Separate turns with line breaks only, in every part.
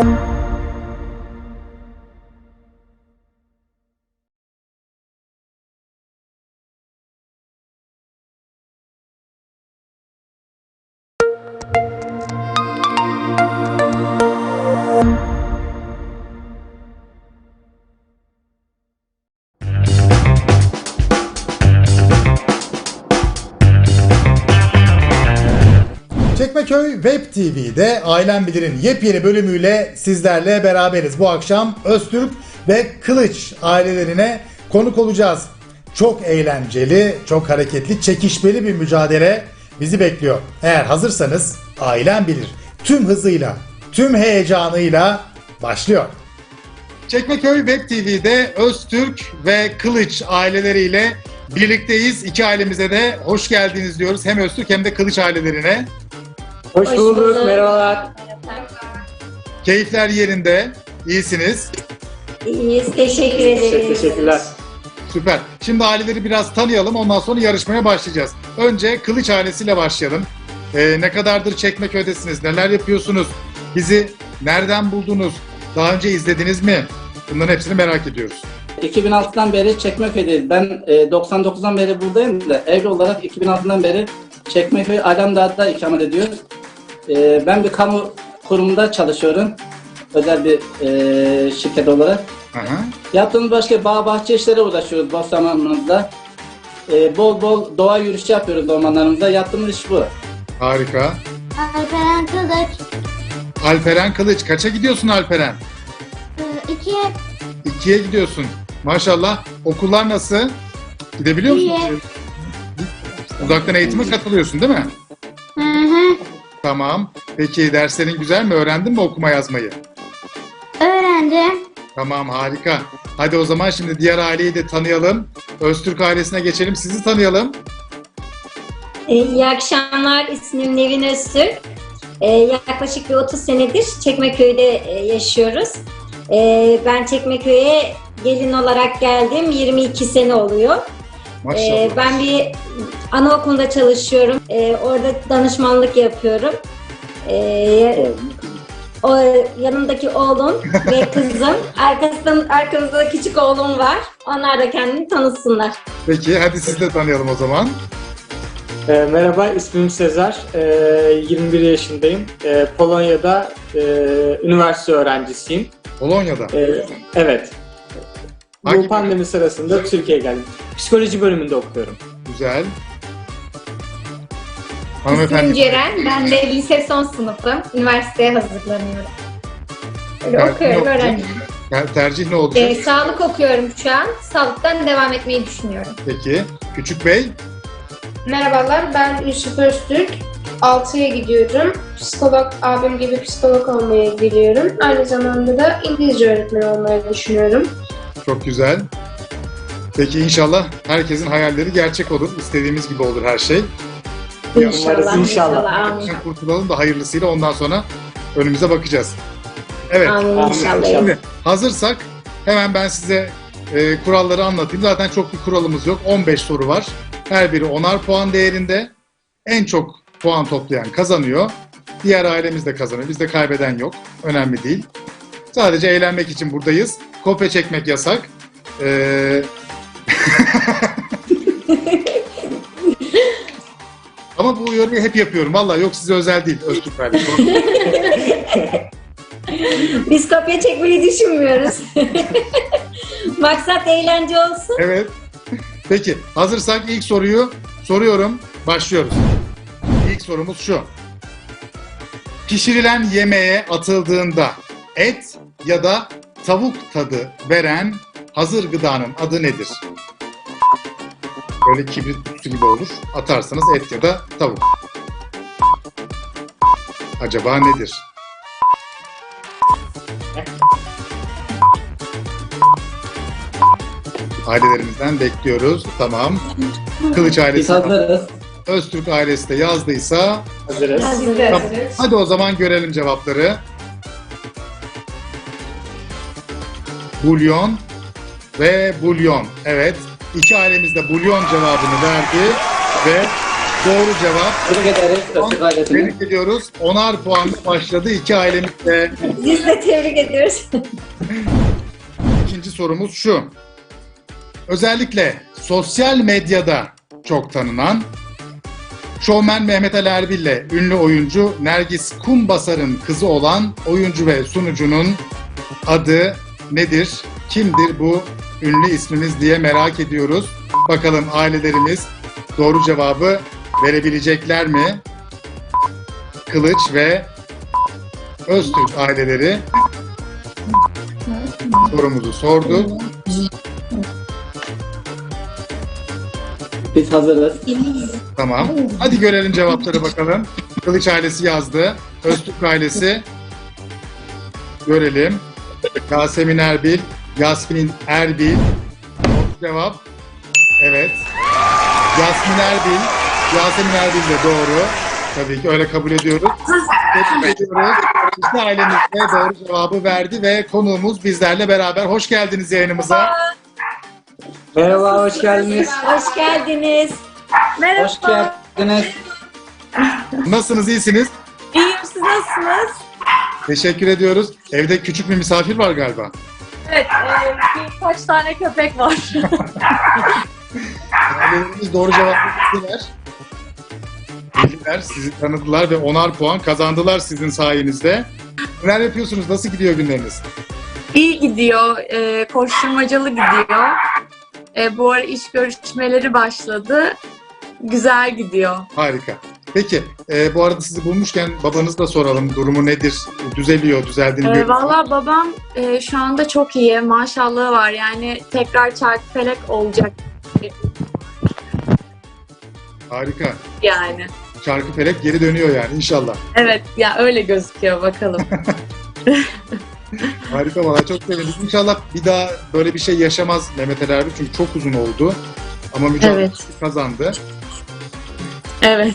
Çekmeköy Web TV'de Ailem Bilir'in yepyeni bölümüyle sizlerle beraberiz. Bu akşam Öztürk ve Kılıç ailelerine konuk olacağız. Çok eğlenceli, çok hareketli, çekişmeli bir mücadele bizi bekliyor. Eğer hazırsanız Ailem Bilir tüm hızıyla, tüm heyecanıyla başlıyor. Çekmeköy Web TV'de Öztürk ve Kılıç aileleriyle birlikteyiz. İki ailemize de hoş geldiniz diyoruz. Hem Öztürk hem de Kılıç ailelerine.
Hoş,
Hoş
bulduk,
bulduk.
merhabalar.
Keyifler yerinde, iyisiniz.
İyiyiz, teşekkür ederiz.
Teşekkürler.
Süper. Şimdi aileleri biraz tanıyalım ondan sonra yarışmaya başlayacağız. Önce Kılıç ailesiyle başlayalım. Ee, ne kadardır Çekmeköy'desiniz? Neler yapıyorsunuz? Bizi nereden buldunuz? Daha önce izlediniz mi? Bunların hepsini merak ediyoruz.
2006'dan beri Çekmeköy'deyiz. Ben e, 99'dan beri buradayım da evli olarak 2006'dan beri Çekmeköy Alemdağ'da ikamet ediyoruz. E, ben bir kamu kurumunda çalışıyorum. Özel bir e, şirket olarak.
Aha.
Yaptığımız başka bağ bahçe işlere uğraşıyoruz boş zamanımızda. E, bol bol doğa yürüyüşü yapıyoruz ormanlarımızda. Yaptığımız iş bu.
Harika.
Alperen Kılıç.
Alperen Kılıç. Kaça gidiyorsun Alperen?
Ee, İki
İkiye gidiyorsun. Maşallah. Okullar nasıl? Gidebiliyor musun?
İyi.
Uzaktan eğitime katılıyorsun değil mi?
Hı hı.
Tamam. Peki derslerin güzel mi? Öğrendin mi okuma yazmayı?
Öğrendim.
Tamam harika. Hadi o zaman şimdi diğer aileyi de tanıyalım. Öztürk ailesine geçelim. Sizi tanıyalım.
Ee, İyi akşamlar, ismim Nevin Öztürk. Ee, yaklaşık bir 30 senedir Çekmeköy'de e, yaşıyoruz. Ee, ben Çekmeköy'e gelin olarak geldim, 22 sene oluyor.
Maşallah.
Ee, ben bir anaokulunda çalışıyorum, Ee, orada danışmanlık yapıyorum. Ee, o yanımdaki oğlum ve kızım, arkasından arkamızda da küçük oğlum var. Onlar da kendini tanısınlar.
Peki hadi siz de tanıyalım o zaman.
E, merhaba, ismim Sezer. E, 21 yaşındayım. E, Polonya'da e, üniversite öğrencisiyim.
Polonya'da.
E, evet.
Hangi
Bu pandemi sırasında Türkiye'ye geldim. Psikoloji bölümünde okuyorum.
Güzel.
İsmim
Hanımefendi.
Ceren. Ben de lise son sınıfım. Üniversiteye hazırlanıyorum. Öyle
Tercih ne
okuyorum,
olacak?
öğrenciyim.
ter- Tercih ne olacak?
Ee, sağlık okuyorum şu an. Sağlıktan devam etmeyi düşünüyorum.
Peki. Küçük Bey.
Merhabalar, ben Yusuf Öztürk. 6'ya gidiyorum. Psikolog, abim gibi psikolog olmaya gidiyorum. Aynı zamanda da İngilizce öğretmeni olmayı düşünüyorum.
Çok güzel. Peki inşallah herkesin hayalleri gerçek olur. İstediğimiz gibi olur her şey.
İnşallah,
inşallah.
Amin.
Kurtulalım da hayırlısıyla ondan sonra önümüze bakacağız. Evet.
Amin inşallah.
Şimdi hazırsak hemen ben size e, kuralları anlatayım. Zaten çok bir kuralımız yok. 15 soru var. Her biri 10'ar puan değerinde. En çok puan toplayan kazanıyor. Diğer ailemiz de kazanıyor. Bizde kaybeden yok. Önemli değil. Sadece eğlenmek için buradayız. Kopya çekmek yasak. Ee... Ama bu uyarıyı hep yapıyorum. Vallahi yok size özel değil. Öztürk kardeşim.
Biz kopya çekmeyi düşünmüyoruz. Maksat eğlence olsun.
Evet. Peki hazırsak ilk soruyu soruyorum. Başlıyoruz. İlk sorumuz şu. Pişirilen yemeğe atıldığında et ya da tavuk tadı veren hazır gıdanın adı nedir? Böyle kibrit kutusu gibi olur. Atarsanız et ya da tavuk. Acaba nedir? Ailelerimizden bekliyoruz. Tamam. Kılıç
Biz
ailesi,
hazırız.
Öztürk ailesi de yazdıysa
Hazırız.
Tamam.
hazırız.
hadi o zaman görelim cevapları. Bulyon ve bulyon. Evet. İki ailemiz de bulyon cevabını verdi ve Doğru cevap.
Tebrik
ediyoruz. Onar puanla başladı iki ailemizle.
Biz de tebrik ediyoruz.
İkinci sorumuz şu. Özellikle sosyal medyada çok tanınan Şovmen Mehmet Ali Erbil ile ünlü oyuncu Nergis Kumbasar'ın kızı olan oyuncu ve sunucunun adı nedir? Kimdir bu ünlü ismimiz diye merak ediyoruz. Bakalım ailelerimiz doğru cevabı verebilecekler mi? Kılıç ve Öztürk aileleri sorumuzu sordu.
Biz hazırız.
Tamam. Hadi görelim cevapları bakalım. Kılıç ailesi yazdı. Öztürk ailesi. Görelim. Yasemin Erbil. Yasmin Erbil. Doğru cevap. Evet. Yasmin Erbil. Yasemin Erbil de doğru. Tabii ki öyle kabul ediyoruz. Tebrik ediyoruz. İşte ailemiz de doğru cevabı verdi ve konuğumuz bizlerle beraber. Hoş geldiniz yayınımıza.
Merhaba, hoş geldiniz.
Hoş geldiniz.
Hoş geldiniz.
Nasılsınız? iyisiniz?
İyiyim siz nasılsınız?
Teşekkür ediyoruz. Evde küçük bir misafir var galiba.
Evet e, birkaç tane köpek var.
Ailelerimiz doğru cevabı verdiler. Bildiler, sizi tanıdılar ve onar puan kazandılar sizin sayenizde. Neler yapıyorsunuz? Nasıl gidiyor günleriniz?
İyi gidiyor. E, koşturmacalı gidiyor. E, bu ara iş görüşmeleri başladı. Güzel gidiyor.
Harika. Peki, e, bu arada sizi bulmuşken babanızla soralım. Durumu nedir? Düzeliyor, düzeldiğini
E,
görüyoruz.
Valla babam e, şu anda çok iyi. Maşallahı var. Yani tekrar çarkı felek olacak
Harika.
yani.
Çarkı felek geri dönüyor yani inşallah.
Evet ya öyle gözüküyor bakalım.
Harika valla çok sevindim. İnşallah bir daha böyle bir şey yaşamaz Mehmet Ali Erbil çünkü çok uzun oldu. Ama mücadele
Evet.
kazandı.
Evet.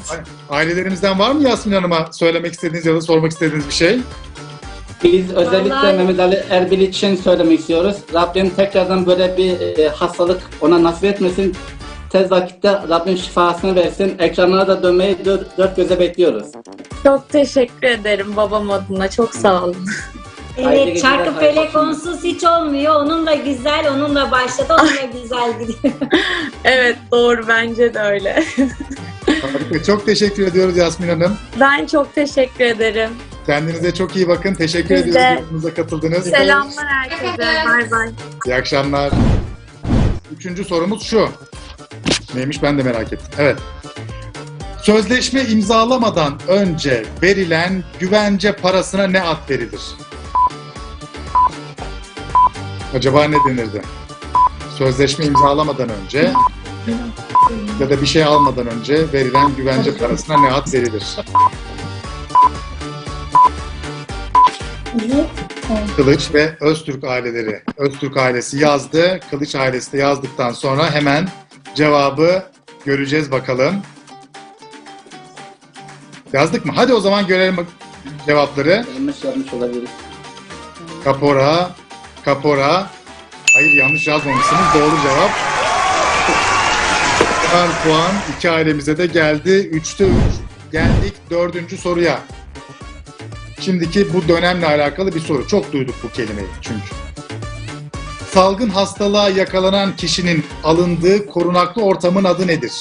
Ailelerimizden var mı Yasmin Hanım'a söylemek istediğiniz ya da sormak istediğiniz bir şey?
Biz özellikle
Vallahi-
Mehmet Ali Erbil için söylemek istiyoruz. Rabbim tekrardan böyle bir e, hastalık ona nasip etmesin. Tez vakitte Rabbim şifasını versin. Ekranlara da dönmeyi dört, dört göze bekliyoruz.
Çok teşekkür ederim babam adına. Çok sağ olun.
Evet, çarkı
akşamlar.
onsuz hiç olmuyor. Onun da güzel, onun da başladı, onun da güzel gidiyor.
Evet doğru bence de öyle.
Harika. Çok teşekkür ediyoruz Yasmin Hanım.
Ben çok teşekkür ederim.
Kendinize çok iyi bakın. Teşekkür
Biz
ediyoruz
de.
yayınımıza katıldınız.
Selamlar herkese. Bay bay.
İyi akşamlar. Üçüncü sorumuz şu. Neymiş ben de merak ettim. Evet. Sözleşme imzalamadan önce verilen güvence parasına ne ad verilir? Acaba ne denirdi? Sözleşme imzalamadan önce ya da bir şey almadan önce verilen güvence parasına ne ad verilir? Kılıç ve Öztürk aileleri. Öztürk ailesi yazdı. Kılıç ailesi de yazdıktan sonra hemen cevabı göreceğiz bakalım. Yazdık mı? Hadi o zaman görelim cevapları.
Yanlış yazmış olabiliriz.
Kapora, kapora. Hayır yanlış yazmamışsınız. Doğru cevap. Her puan iki ailemize de geldi. Üçte üç. Geldik dördüncü soruya. Şimdiki bu dönemle alakalı bir soru. Çok duyduk bu kelimeyi çünkü. Salgın hastalığa yakalanan kişinin alındığı korunaklı ortamın adı nedir?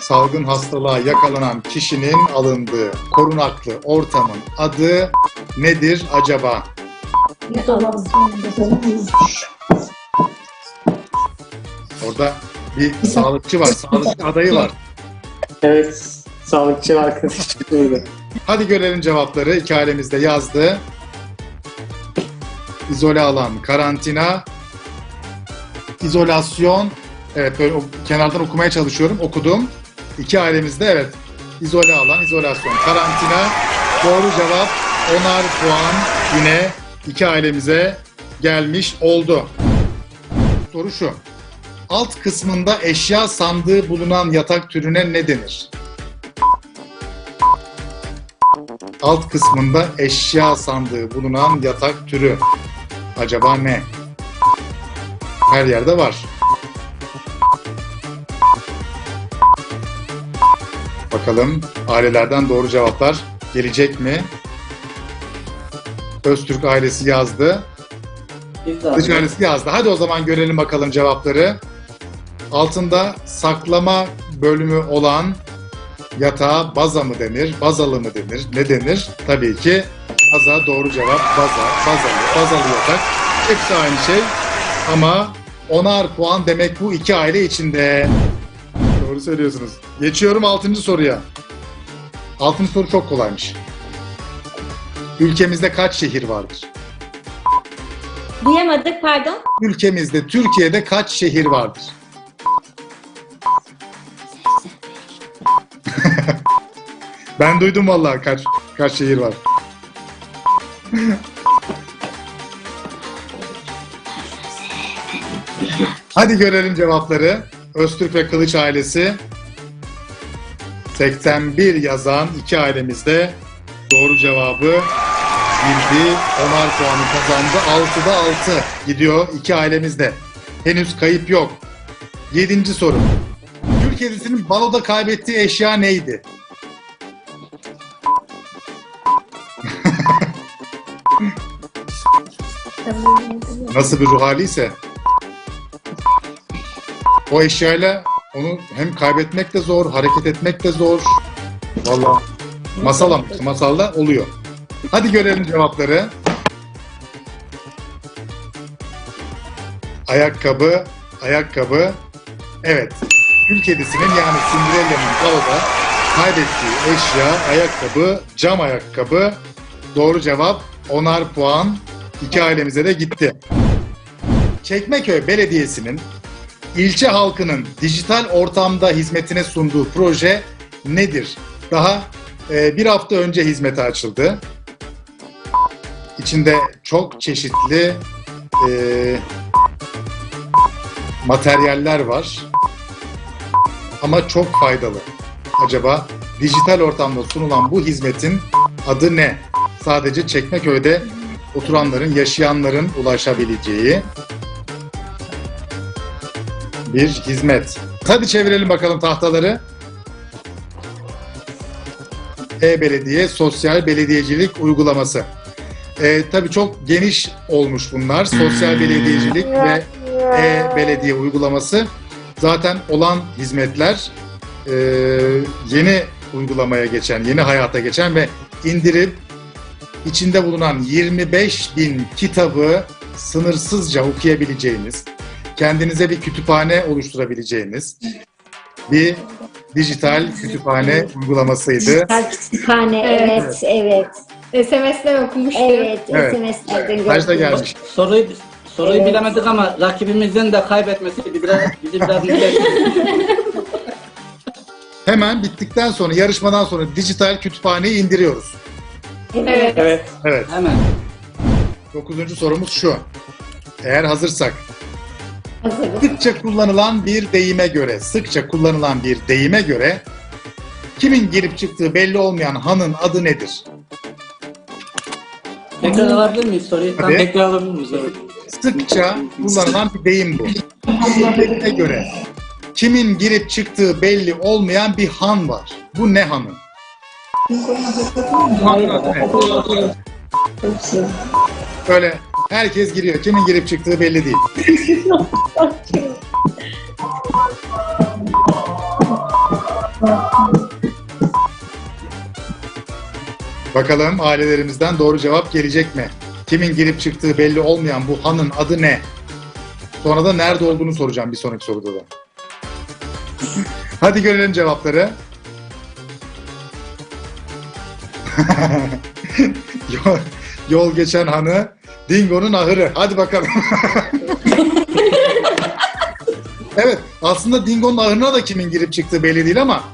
Salgın hastalığa yakalanan kişinin alındığı korunaklı ortamın adı nedir acaba? Orada bir sağlıkçı var, sağlıkçı adayı var.
Evet, sağlıkçı. Buyurun.
Hadi görelim cevapları. İki ailemiz de yazdı. İzole alan, karantina, izolasyon. Evet böyle kenardan okumaya çalışıyorum. Okudum. İki ailemiz de evet. İzole alan, izolasyon, karantina. Doğru cevap onar puan yine iki ailemize gelmiş oldu. Soru şu. Alt kısmında eşya sandığı bulunan yatak türüne ne denir? alt kısmında eşya sandığı bulunan yatak türü. Acaba ne? Her yerde var. Bakalım ailelerden doğru cevaplar gelecek mi? Öztürk ailesi yazdı. Kılıç ailesi yazdı. Hadi o zaman görelim bakalım cevapları. Altında saklama bölümü olan yatağa baza mı denir, bazalı mı denir, ne denir? Tabii ki baza doğru cevap baza, bazalı, bazalı yatak. Hepsi aynı şey ama onar puan demek bu iki aile içinde. Doğru söylüyorsunuz. Geçiyorum altıncı soruya. Altıncı soru çok kolaymış. Ülkemizde kaç şehir vardır?
Duyamadık pardon.
Ülkemizde, Türkiye'de kaç şehir vardır? Ben duydum vallahi kaç kaç şehir var. Hadi görelim cevapları. Öztürk ve Kılıç ailesi 81 yazan iki ailemizde doğru cevabı bildi. Onar puanı kazandı. 6'da 6 gidiyor iki ailemizde. Henüz kayıp yok. Yedinci soru. Türk kedisinin baloda kaybettiği eşya neydi? Nasıl bir ruh haliyse. O eşyayla onu hem kaybetmek de zor, hareket etmek de zor. Vallahi masal ama masalda oluyor. Hadi görelim cevapları. Ayakkabı, ayakkabı. Evet. Kül kedisinin yani Cinderella'nın baloda kaybettiği eşya, ayakkabı, cam ayakkabı. Doğru cevap. Onar puan. İki ailemize de gitti. Çekmeköy Belediyesi'nin ilçe halkının dijital ortamda hizmetine sunduğu proje nedir? Daha e, bir hafta önce hizmete açıldı. İçinde çok çeşitli e, materyaller var. Ama çok faydalı. Acaba dijital ortamda sunulan bu hizmetin adı ne? Sadece Çekmeköy'de oturanların, yaşayanların ulaşabileceği bir hizmet. Hadi çevirelim bakalım tahtaları. E-Belediye Sosyal Belediyecilik Uygulaması. E, tabii çok geniş olmuş bunlar. Sosyal belediyecilik ve e-belediye uygulaması. Zaten olan hizmetler e, yeni uygulamaya geçen, yeni hayata geçen ve indirip içinde bulunan 25 bin kitabı sınırsızca okuyabileceğiniz, kendinize bir kütüphane oluşturabileceğiniz bir dijital kütüphane uygulamasıydı.
Dijital kütüphane evet evet.
SMS'den okumuştum.
Evet,
Evet.
SMS'lerden
Kaçta
gördüm.
gelmiş?
Soruyu soruyu
Evet.
bilemedik ama rakibimizin de kaybetmesi biraz bizi biraz.
Hemen bittikten sonra, yarışmadan sonra dijital kütüphaneyi indiriyoruz.
Evet.
Evet.
Evet.
Hemen.
Dokuzuncu sorumuz şu. Eğer hazırsak,
Hazırız.
sıkça kullanılan bir deyime göre, sıkça kullanılan bir deyime göre kimin girip çıktığı belli olmayan hanın adı nedir?
Tekrar alabilir miyiz soruyu? Tam
Tabii.
Tekrar alabilir miyiz? Evet.
Sıkça kullanılan bir deyim bu. Deyime göre kimin girip çıktığı belli olmayan bir han var. Bu ne hanın? Böyle herkes giriyor. Kimin girip çıktığı belli değil. Bakalım ailelerimizden doğru cevap gelecek mi? Kimin girip çıktığı belli olmayan bu hanın adı ne? Sonra da nerede olduğunu soracağım bir sonraki soruda da. Hadi görelim cevapları. yol, yol geçen hanı Dingo'nun ahırı. Hadi bakalım. evet aslında Dingo'nun ahırına da kimin girip çıktığı belli değil ama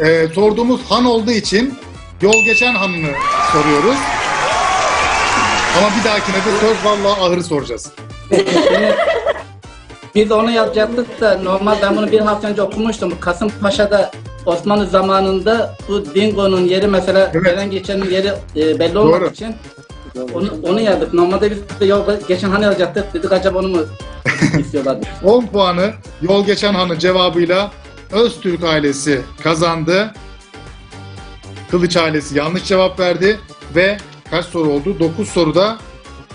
e, sorduğumuz han olduğu için yol geçen hanını soruyoruz. Ama bir dahakine de söz vallahi ahırı soracağız.
Biz onu yapacaktık da normal ben bunu bir hafta önce okumuştum. Kasımpaşa'da Osmanlı zamanında bu dingo'nun yeri mesela
Evet.
gelen geçenin yeri e, belli olmadığı
Doğru.
için onu, onu yazdık. Normalde biz de yol geçen hani yazacaktık. Dedik acaba onu mu istiyorlar?
10 puanı yol geçen hanı cevabıyla Öztürk ailesi kazandı. Kılıç ailesi yanlış cevap verdi ve kaç soru oldu? 9 soruda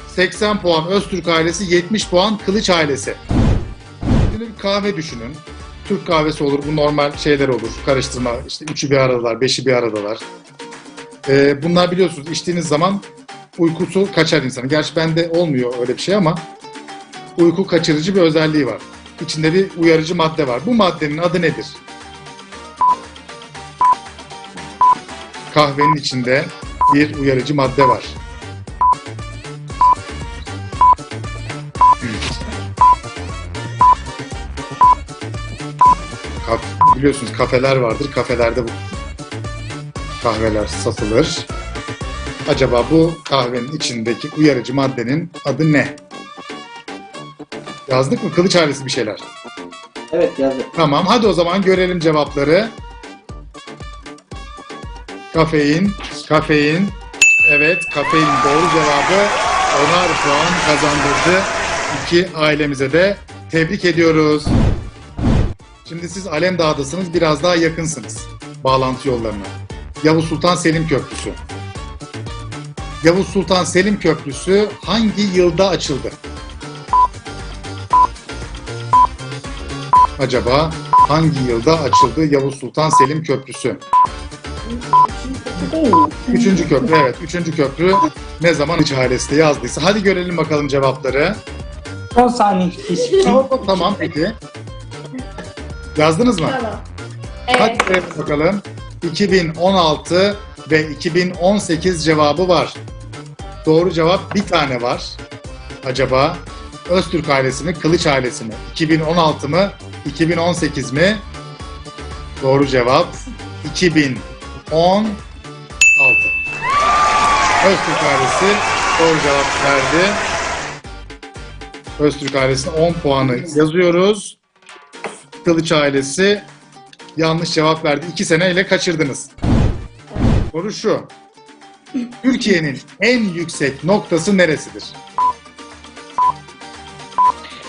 80 puan Öztürk ailesi, 70 puan Kılıç ailesi. Şimdi bir kahve düşünün. Türk kahvesi olur, bu normal şeyler olur. Karıştırma, işte üçü bir aradalar, beşi bir aradalar. Ee, bunlar biliyorsunuz içtiğiniz zaman uykusu kaçar insanın. Gerçi bende olmuyor öyle bir şey ama uyku kaçırıcı bir özelliği var. İçinde bir uyarıcı madde var. Bu maddenin adı nedir? Kahvenin içinde bir uyarıcı madde var. Biliyorsunuz kafeler vardır. Kafelerde bu kahveler satılır. Acaba bu kahvenin içindeki uyarıcı maddenin adı ne? Yazdık mı? Kılıç ailesi bir şeyler.
Evet yazdık.
Tamam hadi o zaman görelim cevapları. Kafein, kafein. Evet kafein doğru cevabı onar puan kazandırdı. İki ailemize de tebrik ediyoruz. Şimdi siz Alemdağ'dasınız biraz daha yakınsınız bağlantı yollarına. Yavuz Sultan Selim Köprüsü. Yavuz Sultan Selim Köprüsü hangi yılda açıldı? Acaba hangi yılda açıldı Yavuz Sultan Selim Köprüsü? Üçüncü köprü evet. Üçüncü köprü ne zaman iç ailesi yazdıysa. Hadi görelim bakalım cevapları.
10 saniye.
Tamam peki. Yazdınız mı?
Tamam.
Hadi
Evet.
görelim bakalım. 2016 ve 2018 cevabı var. Doğru cevap bir tane var. Acaba Öztürk ailesi mi, Kılıç ailesi mi? 2016 mı, 2018 mi? Doğru cevap 2016. Öztürk ailesi doğru cevap verdi. Öztürk ailesine 10 puanı yazıyoruz. Kılıç ailesi yanlış cevap verdi. 2 seneyle kaçırdınız. Soru şu. Türkiye'nin en yüksek noktası neresidir?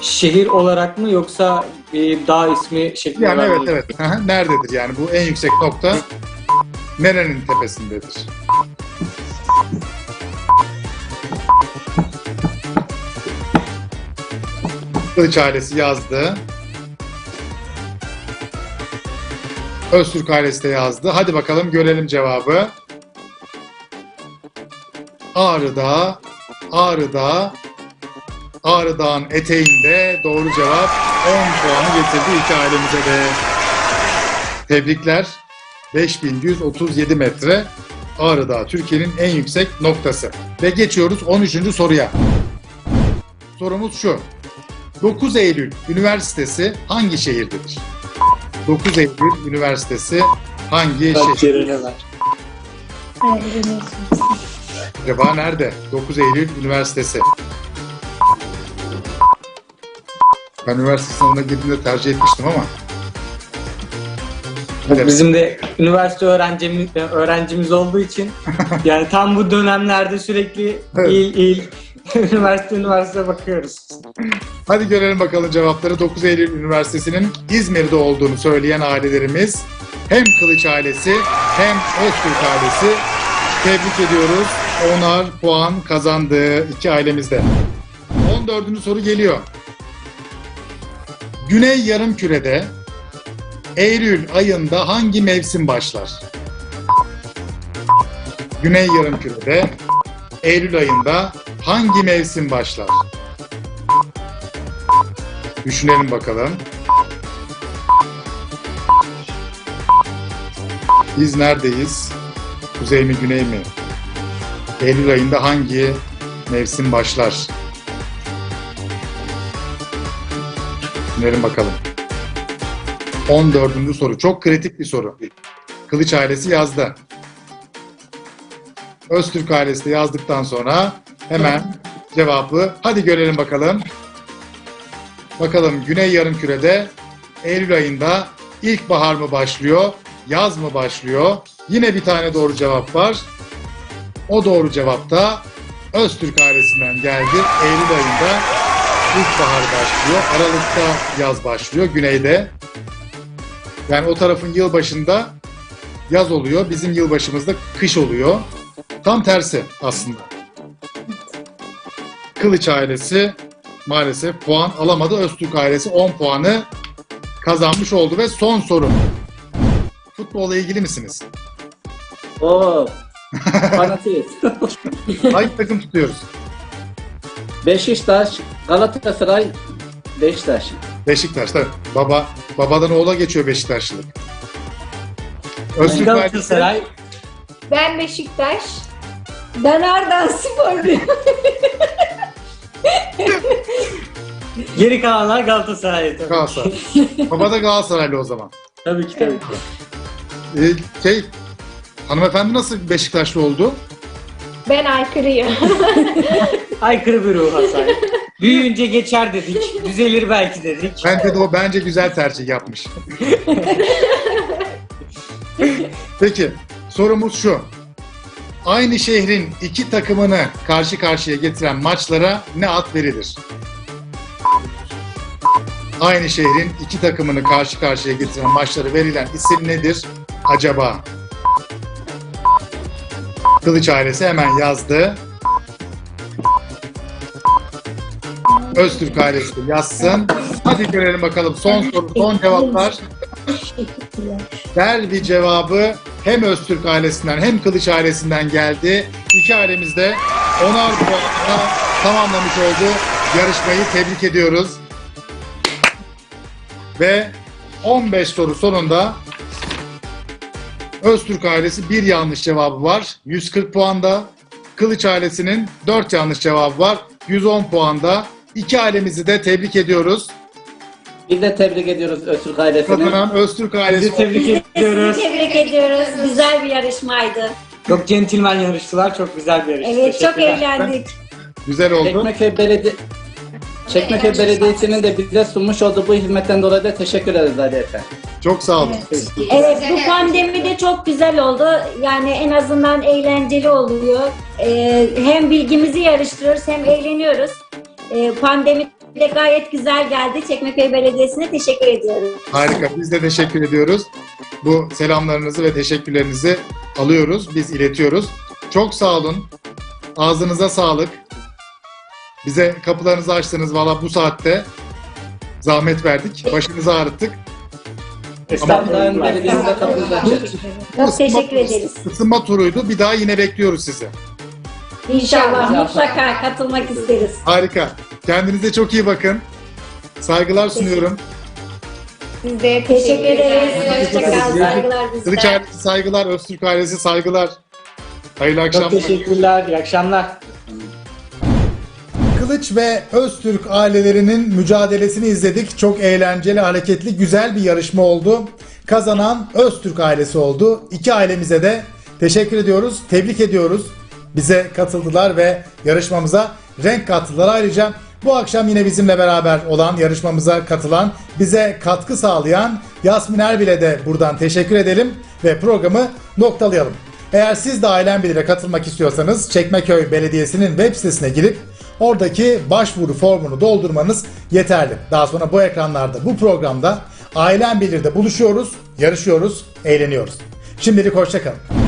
Şehir olarak mı yoksa bir dağ ismi şeklinde
Yani evet evet. Nerededir yani bu en yüksek nokta? Nerenin tepesindedir? Kılıç ailesi yazdı. Öztürk ailesi de yazdı. Hadi bakalım görelim cevabı. Ağrı Dağı, Ağrı Dağı, Ağrı Dağı'nın eteğinde doğru cevap 10 puanı getirdi iki ailemize de. Tebrikler. 5137 metre Ağrı Dağı Türkiye'nin en yüksek noktası. Ve geçiyoruz 13. soruya. Sorumuz şu. 9 Eylül Üniversitesi hangi şehirdedir? 9 Eylül Üniversitesi hangi
Kaç
şehir?
var.
Acaba nerede? 9 Eylül Üniversitesi. Ben üniversite sınavına girdiğimde tercih etmiştim ama. Evet.
Bizim de üniversite öğrencimiz, öğrencimiz olduğu için yani tam bu dönemlerde sürekli
Evet.
il il üniversite üniversite bakıyoruz.
Hadi görelim bakalım cevapları. 9 Eylül Üniversitesi'nin İzmir'de olduğunu söyleyen ailelerimiz hem Kılıç ailesi hem Öztürk ailesi tebrik ediyoruz. Onar puan kazandı iki ailemizde. 14. soru geliyor. Güney Yarımküre'de Eylül ayında hangi mevsim başlar? Güney Yarımküre'de Eylül ayında hangi mevsim başlar? Düşünelim bakalım. Biz neredeyiz? Kuzey mi güney mi? Eylül ayında hangi mevsim başlar? Düşünelim bakalım. 14. soru. Çok kritik bir soru. Kılıç ailesi yazdı. Öztürk ailesi de yazdıktan sonra hemen cevabı hadi görelim bakalım. Bakalım Güney Yarımküre'de Eylül ayında ilkbahar mı başlıyor, yaz mı başlıyor? Yine bir tane doğru cevap var. O doğru cevap da Öztürk ailesinden geldi. Eylül ayında ilkbahar başlıyor, Aralık'ta yaz başlıyor Güney'de. Yani o tarafın yılbaşında yaz oluyor. Bizim yılbaşımızda kış oluyor. Tam tersi aslında. Kılıç ailesi maalesef puan alamadı. Öztürk ailesi 10 puanı kazanmış oldu ve son soru. Futbolla ilgili misiniz?
Oo. Fanatiyiz.
Hangi takım tutuyoruz?
Beşiktaş, Galatasaray, Beşiktaş.
Beşiktaş tabii. Baba, babadan oğula geçiyor Beşiktaşlılık. Öztürk ailesi
Galatasaray.
Ben Beşiktaş.
Ben Ardahan Sporluyum.
Geri kalanlar Galatasaray. Tabii,
Galatasaray. Baba da Galatasaraylı o zaman.
tabii ki tabii ki.
Ee, şey, hanımefendi nasıl Beşiktaşlı oldu?
Ben aykırıyım.
Aykırı bir ruh Hasan. Büyüyünce geçer dedik. Düzelir belki dedik.
Bence de o bence güzel tercih yapmış. Peki, sorumuz şu. Aynı şehrin iki takımını karşı karşıya getiren maçlara ne ad verilir? Aynı şehrin iki takımını karşı karşıya getiren maçlara verilen isim nedir acaba? Kılıç ailesi hemen yazdı. Öztürk ailesi yazsın. Hadi görelim bakalım son soru, son cevaplar. Derbi cevabı hem Öztürk ailesinden hem Kılıç ailesinden geldi. İki ailemiz de onar puanla tamamlamış oldu. Yarışmayı tebrik ediyoruz. Ve 15 soru sonunda Öztürk ailesi bir yanlış cevabı var. 140 puanda. Kılıç ailesinin 4 yanlış cevabı var. 110 puanda. İki ailemizi de tebrik ediyoruz.
Biz de tebrik ediyoruz Öztürk ailesini.
Kazanan Öztürk ailesi
Sizi tebrik ediyoruz.
Tebrik ediyoruz. Güzel bir yarışmaydı.
Çok centilmen yarıştılar. Çok güzel bir yarıştı.
Evet çok
Teşekkürler.
eğlendik.
güzel oldu.
Çekmeköy Belediye Çekmeköy Belediyesi'nin de bize sunmuş olduğu bu hizmetten dolayı da teşekkür ederiz Ali.
Çok sağ olun.
Evet bu pandemi de çok güzel oldu. Yani en azından eğlenceli oluyor. Ee, hem bilgimizi yarıştırıyoruz hem eğleniyoruz. Ee, pandemi de gayet güzel geldi. Çekmeköy Belediyesi'ne teşekkür ediyoruz.
Harika. Biz de teşekkür ediyoruz. Bu selamlarınızı ve teşekkürlerinizi alıyoruz. Biz iletiyoruz. Çok sağ olun. Ağzınıza sağlık. Bize kapılarınızı açtınız valla bu saatte. Zahmet verdik. Başınızı ağrıttık.
Estağfurullah.
belediyemize kapımızı açıyoruz.
Çok teşekkür ederiz.
Isınma turuydu. Bir daha yine bekliyoruz sizi.
İnşallah
İnşallah.
mutlaka katılmak isteriz.
Harika. Kendinize çok iyi bakın. Saygılar sunuyorum.
Siz de
Teşekkür ederiz. Hoşçakal. Saygılar
Kılıç
bizden.
ailesi saygılar. Öztürk ailesi saygılar. Hayırlı
Çok
akşamlar.
teşekkürler. İyi akşamlar.
Kılıç ve Öztürk ailelerinin mücadelesini izledik. Çok eğlenceli, hareketli, güzel bir yarışma oldu. Kazanan Öztürk ailesi oldu. İki ailemize de teşekkür ediyoruz, tebrik ediyoruz. Bize katıldılar ve yarışmamıza renk kattılar. Ayrıca bu akşam yine bizimle beraber olan yarışmamıza katılan, bize katkı sağlayan Yasmin Erbil'e de buradan teşekkür edelim ve programı noktalayalım. Eğer siz de Ailen Bilir'e katılmak istiyorsanız Çekmeköy Belediyesi'nin web sitesine girip oradaki başvuru formunu doldurmanız yeterli. Daha sonra bu ekranlarda bu programda Ailen Bilir'de buluşuyoruz, yarışıyoruz, eğleniyoruz. Şimdilik hoşçakalın.